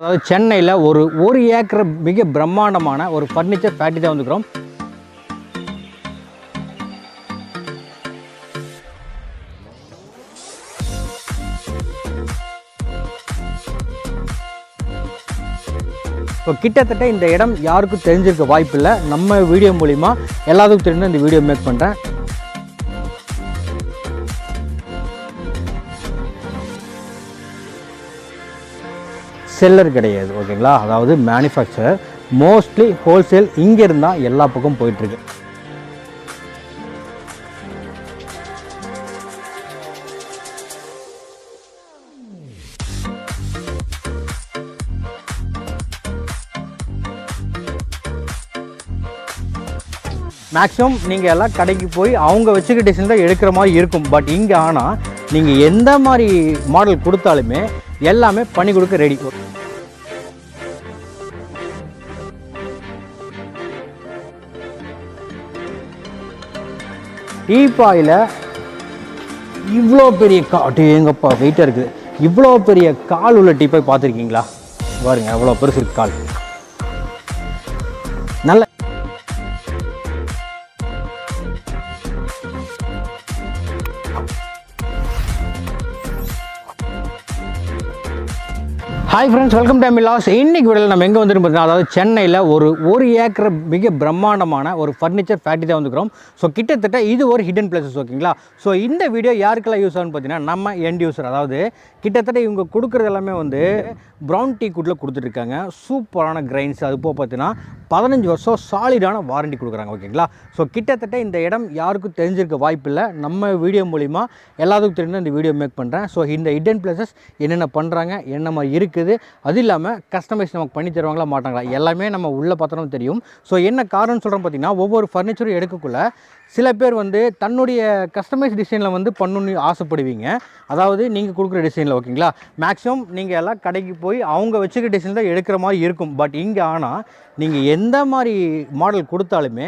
அதாவது சென்னையில் ஒரு ஒரு ஏக்கர் மிக பிரம்மாண்டமான ஒரு ஃபர்னிச்சர் ஃபேக்ட்ரி தான் வந்துக்கிறோம் இப்போ கிட்டத்தட்ட இந்த இடம் யாருக்கும் தெரிஞ்சிருக்க வாய்ப்பில்லை. நம்ம வீடியோ மூலிமா எல்லாத்துக்கும் தெரிஞ்சு இந்த வீடியோ மேக் பண்ணுறேன் செல்லர் கிடையாது ஓகேங்களா? அதாவது மேனுஃபேக்சரர் மோஸ்ட்லி ஹோல்சேல் இங்கே இருந்தால் எல்லா பக்கம் போயிட்டுருக்கு. மேக்ஸிமம் நீங்கள் எல்லாம் கடைக்கு போய் அவங்க வச்சுக்க டிசைன் தான் எடுக்கிற மாதிரி இருக்கும். பட் இங்கே ஆனால் நீங்கள் எந்த மாதிரி மாடல் கொடுத்தாலுமே எல்லாமே பண்ணி கொடுக்க ரெடி டீபாயில் இவ்வளோ பெரிய கா எங்கப்பா வெயிட்டாக இருக்குது. இவ்வளோ பெரிய கால் உள்ள டீப்பாய் பார்த்துருக்கீங்களா? பாருங்க எவ்வளோ பெருசு கால். நல்ல hi friends welcome time loss இன்னைக்கு வீடியோவில் நம்ம எங்கே வந்துட்டு பார்த்தீங்கன்னா அதாவது சென்னையில் ஒரு ஒரு ஏக்கர் மிக பிரம்மாண்டமான ஒரு ஃபர்னிச்சர் ஃபேக்ட்ரி தான் வந்துக்கிறோம் ஸோ கிட்டத்தட்ட இது ஒரு ஹிடன் பிளேசஸ் ஓகேங்களா? ஸோ இந்த வீடியோ யாருக்கெல்லாம் யூஸ் ஆகும்னு பார்த்தீங்கன்னா நம்ம எண்ட் யூஸர் அதாவது கிட்டத்தட்ட இவங்க கொடுக்குறது எல்லாமே வந்து ப்ரௌன் டீ குட்டில் கொடுத்துட்ருக்காங்க சூப்பரான கிரைன்ஸ் அது போக பார்த்தீங்கன்னா பதினஞ்சு வருஷம் சாலிடான வாரண்டி கொடுக்குறாங்க ஓகேங்களா? ஸோ கிட்டத்தட்ட இந்த இடம் யாருக்கும் தெரிஞ்சிருக்க வாய்ப்பில்லை நம்ம வீடியோ மூலிமா எல்லாத்துக்கும் தெரிஞ்சு இந்த வீடியோ மேக் பண்ணுறேன் ஸோ இந்த ஹிடன் பிளேசஸ் என்னென்ன பண்ணுறாங்க என்ன மாதிரி இருக்குது அது இல்லாமல் கஸ்டமைஸ் நமக்கு பண்ணி தருவாங்களா மாட்டாங்களா? எல்லாமே நம்ம உள்ளே பார்த்தோம் தெரியும். ஸோ என்ன காரணம்னு சொல்கிறோம் பார்த்தீங்கன்னா ஒவ்வொரு ஃபர்னிச்சரும் எடுக்கக்குள்ள சில பேர் வந்து தன்னுடைய கஸ்டமைஸ் டிசைனில் வந்து பண்ணணும்னு ஆசைப்படுவீங்க. அதாவது நீங்கள் கொடுக்குற டிசைனில் ஓகேங்களா? மேக்ஸிமம் நீங்கள் எல்லாம் கடைக்கு போய் அவங்க வச்சுக்கிற டிசைன் தான் எடுக்கிற மாதிரி இருக்கும். பட் இங்கே ஆனால் நீங்கள் எந்த மாதிரி மாடல் கொடுத்தாலுமே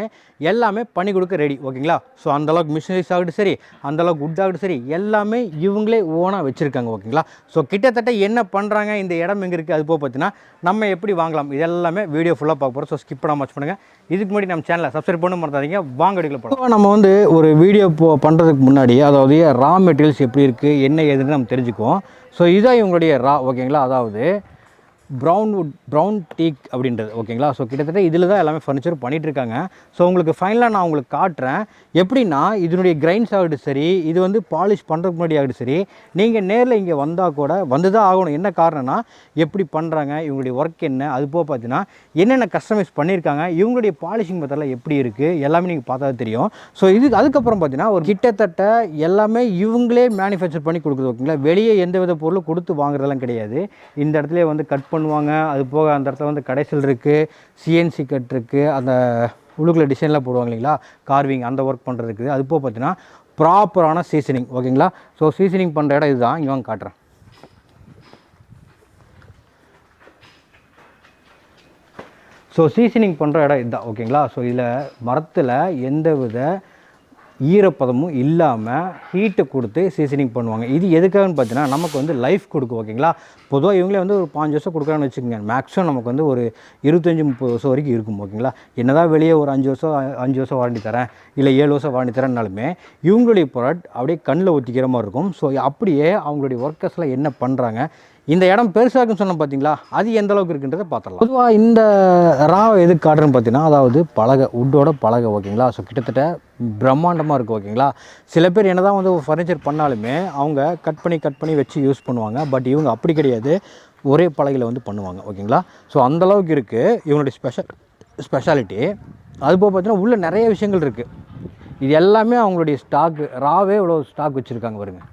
எல்லாமே பண்ணி கொடுக்க ரெடி ஓகேங்களா? ஸோ அந்தளவுக்கு மிஷினரிஸ் ஆகட்டும் சரி அந்தளவுக்கு உட் ஆகட்டும் சரி எல்லாமே இவங்களே ஓனாக வச்சுருக்காங்க ஓகேங்களா? ஸோ கிட்டத்தட்ட என்ன பண்ணுறாங்க இந்த இடம் எங்கே இருக்குது அது போக பார்த்தீங்கன்னா நம்ம எப்படி வாங்கலாம்? இது எல்லாமே வீடியோ ஃபுல்லாக பார்க்க போகிறோம் ஸோ ஸ்கிப் பண்ணாமல் வாட்ச் பண்ணுங்கள் இதுக்கு முன்னாடி நம்ம சேனலை சப்ஸ்கிரைப் பண்ண மறந்தாதீங்க வாங்க அடிக்கல போகலாம் நம்ம வந்து ஒரு வீடியோ போ பண்ணுறதுக்கு முன்னாடி அதாவது ரா மெட்டீரியல்ஸ் எப்படி இருக்குது என்ன ஏதுன்னு நம்ம தெரிஞ்சுக்குவோம். ஸோ இதான் இவங்களுடைய ரா ஓகேங்களா அதாவது ப்ரௌன் வுட் ப்ரௌன் டீக் அப்படின்றது ஓகேங்களா ஸோ கிட்டத்தட்ட இதில் தான் எல்லாமே ஃபர்னிச்சர் பண்ணிகிட்டு இருக்காங்க ஸோ உங்களுக்கு ஃபைனலாக நான் உங்களுக்கு காட்டுறேன். எப்படின்னா இதனுடைய கிரைன்ஸ் ஆகிட்டு சரி இது வந்து பாலிஷ் பண்ணுறதுக்கு முன்னாடி ஆகிட்டு சரி நீங்கள் நேரில் இங்கே வந்தால் கூட வந்து தான் ஆகணும். என்ன காரணம்னா எப்படி பண்ணுறாங்க இவங்களுடைய ஒர்க் என்ன அது போக பார்த்தீங்கன்னா என்னென்ன கஸ்டமைஸ் பண்ணியிருக்காங்க இவங்களுடைய பாலிஷிங் மெத்தடில் எப்படி இருக்குது எல்லாமே நீங்கள் பார்த்தா தெரியும். ஸோ இது அதுக்கப்புறம் பார்த்தீங்கன்னா ஒரு கிட்டத்தட்ட எல்லாமே இவங்களே மேனுஃபேக்சர் பண்ணி கொடுக்குது ஓகேங்களா வெளியே எந்த வித பொருளும் கொடுத்து வாங்குறதெல்லாம் கிடையாது. இந்த இடத்துல வந்து கட் பண்ணுவாங்க. அது போக அந்த இடத்துல வந்து கடைசல் இருக்குது சிஎன்சி கட் இருக்குது அந்த உள்ளுக்குள்ள டிசைன்லாம் போடுவாங்க இல்லைங்களா? கார்விங் அந்த ஒர்க் பண்ணுறதுக்கு அது போக பார்த்தீங்கன்னா ப்ராப்பரான சீசனிங் ஓகேங்களா ஸோ சீசனிங் பண்ணுற இடம் இதுதான். இங்கே வாங்க காட்டுறேன். ஸோ சீசனிங் பண்ணுற இடம் இதுதான் ஓகேங்களா ஸோ இதில் மரத்தில் எந்த வித ஈரப்பதமும் இல்லாமல் ஹீட்டை கொடுத்து சீசனிங் பண்ணுவாங்க. இது எதுக்காகன்னு பார்த்தீங்கன்னா நமக்கு வந்து லைஃப் கொடுக்கும் ஓகேங்களா பொதுவாக இவங்களே வந்து ஒரு பாஞ்சு வருஷம் கொடுக்குறான்னு வச்சுக்கோங்க. மேக்ஸிமம் நமக்கு வந்து ஒரு இருபத்தஞ்சி முப்பது வருஷம் வரைக்கும் இருக்கும் ஓகேங்களா என்னதான் வெளியே ஒரு அஞ்சு வருஷம் அஞ்சு வருஷம் வாரண்டி தரேன் இல்லை ஏழு வருஷம் வாரண்டி தரேன்னாலுமே இவங்களுடைய ப்ராடக்ட் அப்படியே கண்ணில் ஒத்திக்கிற மாதிரி இருக்கும். ஸோ அப்படியே அவங்களுடைய ஒர்க்கர்ஸில் என்ன பண்ணுறாங்க இந்த இடம் பெருசாக இருக்குன்னு சொன்னோம் பார்த்தீங்களா அது எந்த அளவுக்கு இருக்குன்றதை பார்த்துடலாம். பொதுவாக இந்த ராவை எதுக்கு காட்டுறேன்னு பார்த்தீங்கன்னா அதாவது பலகை உட்டோட பலகை ஓகேங்களா? ஸோ கிட்டத்தட்ட பிரம்மாண்டமாக இருக்குது ஓகேங்களா? சில பேர் என்ன தான் வந்து ஃபர்னிச்சர் பண்ணாலுமே அவங்க கட் பண்ணி கட் பண்ணி வச்சு யூஸ் பண்ணுவாங்க. பட் இவங்க அப்படி கிடையாது. ஒரே பலகையில் வந்து பண்ணுவாங்க ஓகேங்களா? ஸோ அந்தளவுக்கு இருக்குது இவங்களுடைய ஸ்பெஷல் ஸ்பெஷாலிட்டி அது போக பார்த்தீங்கன்னா உள்ளே நிறைய விஷயங்கள் இருக்குது இது எல்லாமே அவங்களுடைய ஸ்டாக்கு ராவே இவ்வளோ ஸ்டாக் வச்சுருக்காங்க பாருங்கள்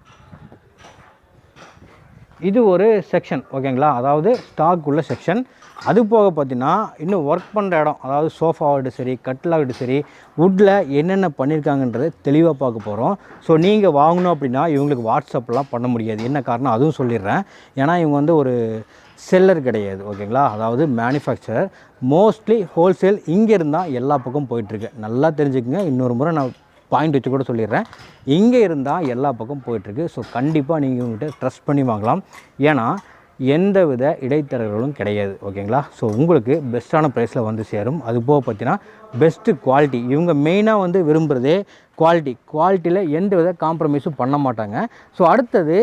இது ஒரு செக்ஷன் ஓகேங்களா அதாவது ஸ்டாக் உள்ள செக்ஷன் அது போக பார்த்தீங்கன்னா இன்னும் ஒர்க் பண்ணுற இடம் அதாவது சோஃபாவாகட்டும் சரி கட்டிலாகட்டும் சரி வுட்டில் என்னென்ன பண்ணியிருக்காங்கன்றது தெளிவாக பார்க்க போகிறோம் ஸோ நீங்கள் வாங்கணும் அப்படின்னா இவங்களுக்கு வாட்ஸ்அப்லாம் பண்ண முடியாது. என்ன காரணம்? அதுவும் சொல்லிடுறேன். ஏன்னா இவங்க வந்து ஒரு செல்லர் கிடையாது ஓகேங்களா அதாவது மேனுஃபேக்சரர் மோஸ்ட்லி ஹோல்சேல் இங்கே இருந்தால் எல்லா பக்கம் போயிட்டுருக்கு நல்லா தெரிஞ்சுக்கங்க. இன்னொரு முறை நான் பாயிண்ட் வச்சு கூட சொல்லிடுறேன். இங்கே இருந்தால் எல்லா பக்கம் போயிட்டுருக்கு. ஸோ கண்டிப்பாக நீங்கள் உங்கள்கிட்ட ட்ரஸ்ட் பண்ணி வாங்கலாம். ஏன்னா எந்த வித இடைத்தரகர்களும் கிடையாது. ஓகேங்களா? ஸோ உங்களுக்கு பெஸ்ட்டான ப்ரைஸில் வந்து சேரும். அது போக பார்த்தீங்கன்னா பெஸ்ட்டு குவாலிட்டி இவங்க மெயினாக வந்து விரும்புகிறதே குவாலிட்டி குவாலிட்டியில் எந்த வித காம்ப்ரமைஸும் பண்ண மாட்டாங்க. ஸோ அடுத்தது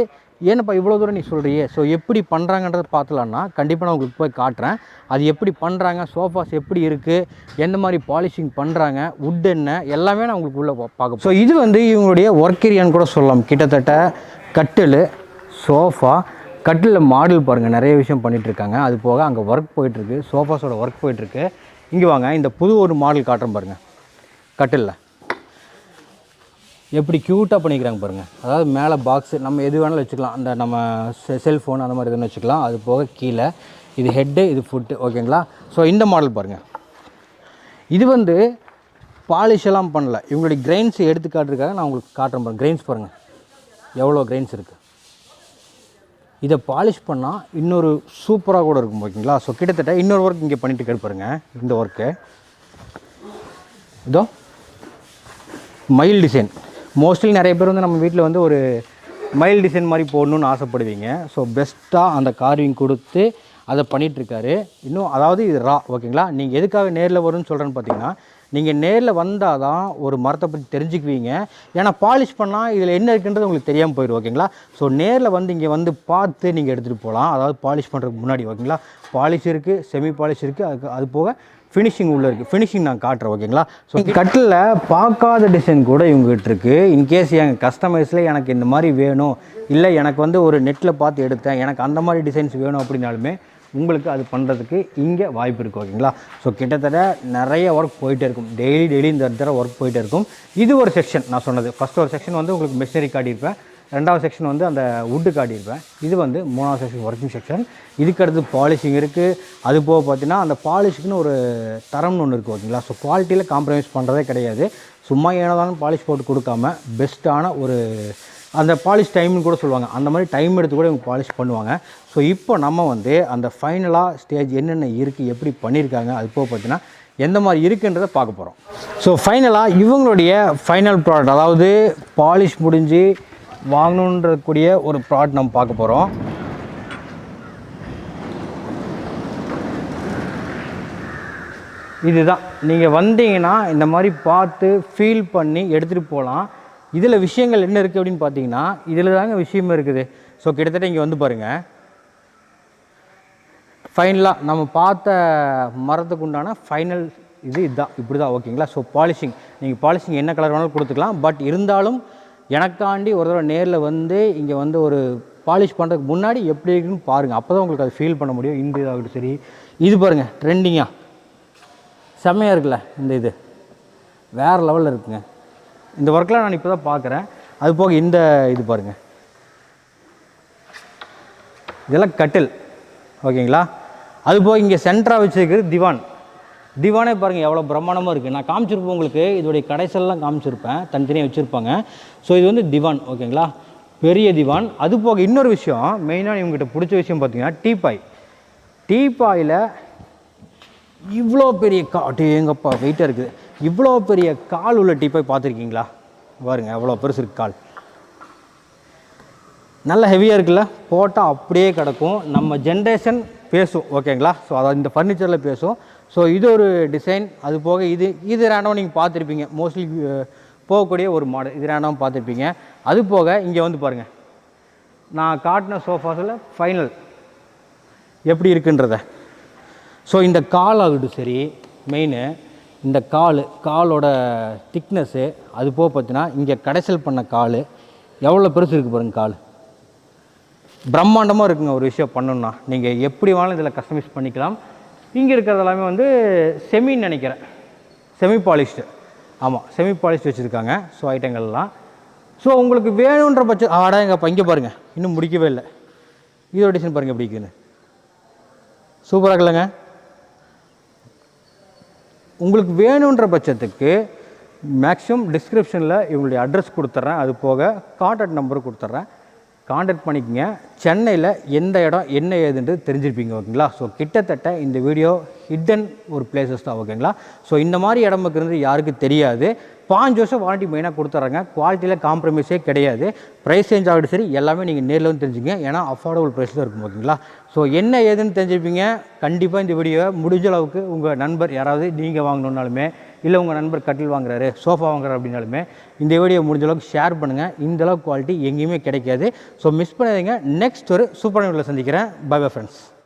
ஏன்னப்பா இவ்வளோ தூரம் நீ சொல்கிறியே ஸோ எப்படி பண்ணுறாங்கன்றத பார்த்துலான்னா கண்டிப்பாக நான் உங்களுக்கு போய் காட்டுறேன். அது எப்படி பண்ணுறாங்க சோஃபாஸ் எப்படி இருக்குது எந்த மாதிரி பாலிஷிங் பண்ணுறாங்க wood என்ன எல்லாமே நான் உங்களுக்கு உள்ளே பார்க்க ஸோ இது வந்து இவங்களுடைய ஒர்க் ஏரியான்னு கூட சொல்லலாம். கிட்டத்தட்ட கட்டில் சோஃபா கட்டிலில் மாடல் பாருங்கள் நிறைய விஷயம் பண்ணிட்டு இருக்காங்க அது போக அங்கே ஒர்க் போயிட்டுருக்கு சோஃபாஸோட ஒர்க் போயிட்டுருக்கு. இங்கே வாங்க இந்த புது ஒரு மாடல் காட்டுறேன் பாருங்கள் கட்டிலில். எப்படி க்யூட்டாக பண்ணிக்கிறாங்க பாருங்கள் அதாவது மேலே பாக்ஸு நம்ம எது வேணாலும் வச்சுக்கலாம். அந்த நம்ம செ செல்ஃபோன் அந்த மாதிரி எதுவும் வச்சுக்கலாம். அது போக கீழே இது ஹெட்டு இது ஃபுட்டு ஓகேங்களா ஸோ இந்த மாடல் பாருங்கள் இது வந்து பாலிஷ் எல்லாம் பண்ணல. இவங்களுடைய கிரெயின்ஸ் எடுத்து காட்டுறதுக்காக நான் உங்களுக்கு காட்டுறேன் பாருங்கள் கிரெயின்ஸ் பாருங்கள் எவ்வளோ கிரெயின்ஸ் இருக்குது இதை பாலிஷ் பண்ணால் இன்னொரு சூப்பராக கூட இருக்கும் ஓகேங்களா ஸோ கிட்டத்தட்ட இன்னொரு ஒர்க் இங்கே பண்ணிட்டு கேட்பாருங்க இந்த ஒர்க்கு இதோ மயில் டிசைன் மோஸ்ட்லி நிறைய பேர் வந்து நம்ம வீட்டில் வந்து ஒரு மயில் டிசைன் மாதிரி போடணும்னு ஆசைப்படுவீங்க. ஸோ பெஸ்ட்டாக அந்த கார்விங் கொடுத்து அதை பண்ணிகிட்ருக்காரு இன்னும் அதாவது இது ரா ஓகேங்களா நீங்கள் எதுக்காக நேரில் வரும்னு சொல்கிறேன்னு பார்த்தீங்கன்னா நீங்கள் நேரில் வந்தால் தான் ஒரு மரத்தை பற்றி தெரிஞ்சுக்குவீங்க. ஏன்னா பாலிஷ் பண்ணால் இதில் என்ன இருக்குன்றது உங்களுக்கு தெரியாமல் போயிடும் ஓகேங்களா ஸோ நேரில் வந்து இங்கே வந்து பார்த்து நீங்கள் எடுத்துகிட்டு போகலாம் அதாவது பாலிஷ் பண்ணுறதுக்கு முன்னாடி ஓகேங்களா பாலிஷ் இருக்குது செமி பாலிஷ் இருக்குது அதுக்கு அது போக ஃபினிஷிங் உள்ளே இருக்குது ஃபினிஷிங் நான் காட்டுறேன் ஓகேங்களா ஸோ கட்டில் பார்க்காத டிசைன் கூட இவங்ககிட்ட இருக்குது இன்கேஸ் எங்கள் கஸ்டமைஸில் எனக்கு இந்த மாதிரி வேணும் இல்லை எனக்கு வந்து ஒரு நெட்டில் பார்த்து எடுத்தேன் எனக்கு அந்த மாதிரி டிசைன்ஸ் வேணும் அப்படின்னாலுமே உங்களுக்கு அது பண்ணுறதுக்கு இங்கே வாய்ப்பு இருக்குது ஓகேங்களா ஸோ கிட்டத்தட்ட நிறைய ஒர்க் போயிட்டே இருக்கும். டெய்லி டெய்லி இந்த தடவை ஒர்க் போயிட்டே இருக்கும். இது ஒரு செக்ஷன் நான் சொன்னது. ஃபஸ்ட் ஒரு செக்ஷன் வந்து உங்களுக்கு மெஷினரி காட்டியிருப்பேன். ரெண்டாவது செக்ஷன் வந்து அந்த வுட்டு காட்டியிருப்பேன். இது வந்து மூணாவது செக்ஷன் ஒர்க்கிங் செக்ஷன் இதுக்கு அடுத்து பாலிஷிங் இருக்குது அது போக பார்த்தீங்கன்னா அந்த பாலிஷுக்குன்னு ஒரு தரம்னு ஒன்று இருக்குது ஓகேங்களா ஸோ குவாலிட்டியில் காம்ப்ரமைஸ் பண்ணுறதே கிடையாது. சும்மா ஏனதாலும் பாலிஷ் போட்டு கொடுக்காம பெஸ்ட்டான ஒரு அந்த பாலிஷ் டைம்னு கூட சொல்லுவாங்க. அந்த மாதிரி டைம் எடுத்து கூட இவங்க பாலிஷ் பண்ணுவாங்க. ஸோ இப்போ நம்ம வந்து அந்த ஃபைனலாக ஸ்டேஜ் என்னென்ன இருக்குது எப்படி பண்ணியிருக்காங்க அது போக பார்த்தீங்கன்னா எந்த மாதிரி இருக்குன்றதை பார்க்க போகிறோம் ஸோ ஃபைனலாக இவங்களுடைய ஃபைனல் ப்ராடக்ட் அதாவது பாலிஷ் முடிஞ்சு வாங்கணுன்றக்கூடிய ஒரு ப்ராடக்ட் நம்ம பார்க்க போகிறோம் இதுதான். நீங்கள் வந்தீங்கன்னா இந்த மாதிரி பார்த்து ஃபீல் பண்ணி எடுத்துகிட்டு போகலாம் இதில் விஷயங்கள் என்ன இருக்குது அப்படின்னு பார்த்தீங்கன்னா இதில் தாங்க விஷயம் இருக்குது. ஸோ கிட்டத்தட்ட இங்கே வந்து பாருங்கள் ஃபைனலாக நம்ம பார்த்த மரத்துக்கு உண்டான ஃபைனல் இது இதுதான் இப்படி தான் ஓகேங்களா ஸோ பாலிஷிங் நீங்கள் பாலிஷிங் என்ன கலர் வேணாலும் கொடுத்துக்கலாம். பட் இருந்தாலும் எனக்காண்டி ஒரு தடவை நேரில் வந்து இங்கே வந்து ஒரு பாலிஷ் பண்ணுறதுக்கு முன்னாடி எப்படி இருக்குன்னு பாருங்கள் அப்போ தான் உங்களுக்கு அதை ஃபீல் பண்ண முடியும். இந்த இதாகட்டும் சரி. இது பாருங்கள் ட்ரெண்டிங்காக செம்மையாக இருக்குல்ல இந்த இது. வேறு லெவலில் இருக்குங்க. இந்த ஒர்க்லாம் நான் இப்போ தான் பார்க்குறேன் அது போக இந்த இது பாருங்கள் இதெல்லாம் கட்டில். ஓகேங்களா? அது போக இங்கே சென்டராக வச்சுருக்கிறது திவான். திவானே பாருங்கள் எவ்வளோ பிரம்மாண்டமாக இருக்குது நான் காமிச்சிருப்பேன் உங்களுக்கு இதோடைய கடைசல்லாம் காமிச்சிருப்பேன். தனித்தனியாக வச்சுருப்பாங்க. ஸோ இது வந்து திவான் ஓகேங்களா பெரிய திவான். அது போக இன்னொரு விஷயம் மெயினாக இவங்ககிட்ட பிடிச்ச விஷயம் பார்த்தீங்கன்னா டீப்பாய். டீப்பாயில் இவ்வளோ பெரிய கா எங்கப்பா வெயிட்டாக இருக்குது. இவ்வளோ பெரிய கால் உள்ள டீப்பாய் பார்த்துருக்கீங்களா பாருங்க எவ்வளோ பெருசு இருக்கு கால். நல்ல ஹெவியாக இருக்குல்ல? போட்டால் அப்படியே கிடக்கும். நம்ம ஜென்ரேஷன் பேசும் ஓகேங்களா ஸோ அதாவது இந்த ஃபர்னிச்சரில் பேசும். ஸோ இது ஒரு டிசைன் அது போக இது இது ரேண்டமாக நீங்கள் பார்த்துருப்பீங்க. மோஸ்ட்லி போகக்கூடிய ஒரு மாடல் இது ரேண்டமாக பார்த்துருப்பீங்க. அது போக இங்கே வந்து பாருங்கள் நான் காட்டின சோஃபாஸில் ஃபைனல் எப்படி இருக்குன்றத. ஸோ இந்த கால் ஆகட்டும் சரி மெயின் இந்த கால் காலோட திக்னஸ்ஸு அது போக பார்த்தீங்கன்னா இங்கே கடைசல் பண்ண கால். எவ்வளோ பெருசு இருக்குது பாருங்கள் கால். பிரம்மாண்டமாக இருக்குங்க ஒரு விஷயம் பண்ணணும்னா. நீங்கள் எப்படி வேணாலும் இதில் கஸ்டமைஸ் பண்ணிக்கலாம். இங்கே இருக்கிறது எல்லாமே வந்து செமின்னு நினைக்கிறேன். செமி பாலிஷ்டு ஆமாம் செமி பாலிஷ்டு வச்சுருக்காங்க ஸோ ஐட்டங்கள்லாம் ஸோ உங்களுக்கு வேணுன்ற பட்சம் ஆடா எங்கள் இங்கே பாருங்கள் இன்னும் முடிக்கவே இல்லை. இதோட டிசைன் பாருங்கள் எப்படி இருக்குன்னு. சூப்பராக இல்லைங்க உங்களுக்கு வேணுன்ற பட்சத்துக்கு மேக்ஸிமம் டிஸ்கிரிப்ஷனில் இவங்களுடைய அட்ரஸ் கொடுத்துட்றேன் அது போக கான்டாக்ட் நம்பர் கொடுத்துட்றேன் காண்டாக்ட் பண்ணிக்கோங்க. சென்னையில் எந்த இடம் என்ன ஏதுன்றது தெரிஞ்சிருப்பீங்க ஓகேங்களா? ஸோ கிட்டத்தட்ட இந்த வீடியோ ஹிட்டன் ஒரு பிளேசஸ் தான் ஓகேங்களா? ஸோ இந்த மாதிரி இடம் இருக்கிறது யாருக்கு தெரியாது. பாஞ்சு வருஷம் வாரண்டி மெயினாக கொடுத்துட்றாங்க. குவாலிட்டியில் காம்ப்ரமைஸே கிடையாது. ப்ரைஸ் சேஞ்ச் ஆகிட்டு சரி எல்லாமே நீங்கள் நேரில் வந்து தெரிஞ்சுங்க. ஏன்னா அஃபோர்டபுள் ப்ரைஸில் தான் இருக்கும் ஓகேங்களா? ஸோ என்ன ஏதுன்னு தெரிஞ்சுப்பீங்க கண்டிப்பாக இந்த வீடியோவை முடிஞ்ச அளவுக்கு உங்கள் நண்பர் யாராவது நீங்கள் வாங்கணுன்னாலுமே இல்லை உங்கள் நண்பர் கட்டில் வாங்குறாரு சோஃபா வாங்குறாரு அப்படின்னாலுமே இந்த வீடியோ முடிஞ்ச அளவுக்கு ஷேர் பண்ணுங்கள் இந்த அளவுக்கு குவாலிட்டி எங்கேயுமே கிடைக்காது. ஸோ மிஸ் பண்ணாதீங்க. நெக்ஸ்ட் ஒரு சூப்பரான வீடியோவில் சந்திக்கிறேன். By bye friends